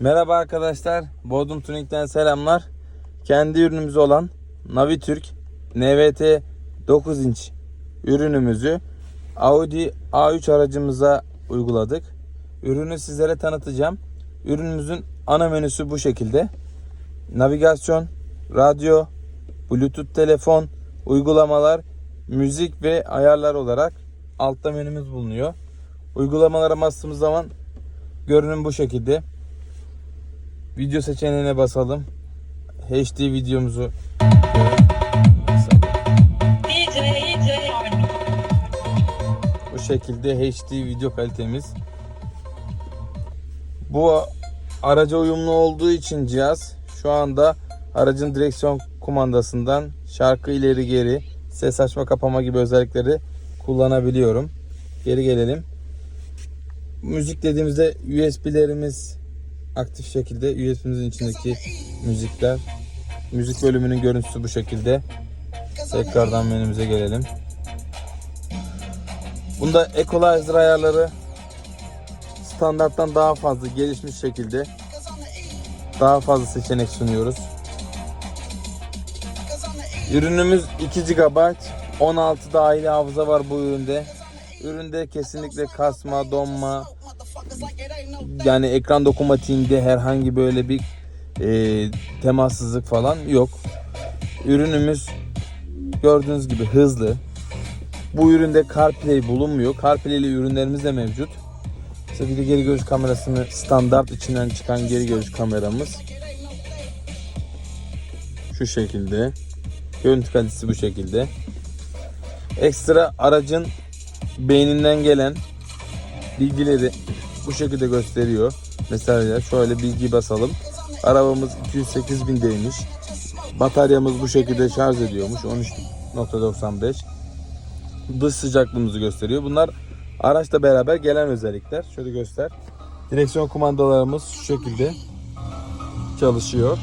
Merhaba arkadaşlar. Bodrum Tuning'den selamlar. Kendi ürünümüz olan Navitürk NVT 9 inç ürünümüzü Audi A3 aracımıza uyguladık. Ürünü sizlere tanıtacağım. Ürünümüzün ana menüsü bu şekilde. Navigasyon, radyo, bluetooth telefon, uygulamalar, müzik ve ayarlar olarak altta menümüz bulunuyor. Uygulamalara bastığımız zaman görünüm bu şekilde. Video seçeneğine basalım. HD videomuzu bu şekilde HD video kalitemiz. Bu araca uyumlu olduğu için cihaz şu anda aracın direksiyon kumandasından şarkı ileri geri, ses açma kapama gibi özellikleri kullanabiliyorum. Geri gelelim. Müzik dediğimizde USB'lerimiz aktif şekilde USB'mizin içindeki müzikler. Müzik bölümünün görüntüsü bu şekilde. Tekrardan menümüze gelelim. Bunda equalizer ayarları standarttan daha fazla gelişmiş şekilde daha fazla seçenek sunuyoruz. Ürünümüz 2 GB 16 dahili hafıza var bu üründe. Üründe kesinlikle kasma, donma yani ekran dokunmatiğinde herhangi böyle bir e, temassızlık falan yok. Ürünümüz gördüğünüz gibi hızlı. Bu üründe CarPlay bulunmuyor. CarPlay'li ürünlerimiz de mevcut. İşte bir de geri görüş kamerasını standart içinden çıkan geri görüş kameramız. Şu şekilde. Görüntü kalitesi bu şekilde. Ekstra aracın beyninden gelen bilgileri bu şekilde gösteriyor. Mesela şöyle bilgi basalım. Arabamız 208 bindeymiş. Bataryamız bu şekilde şarj ediyormuş. 13.95 dış sıcaklığımızı gösteriyor. Bunlar araçla beraber gelen özellikler. Şöyle göster. Direksiyon kumandalarımız şu şekilde çalışıyor.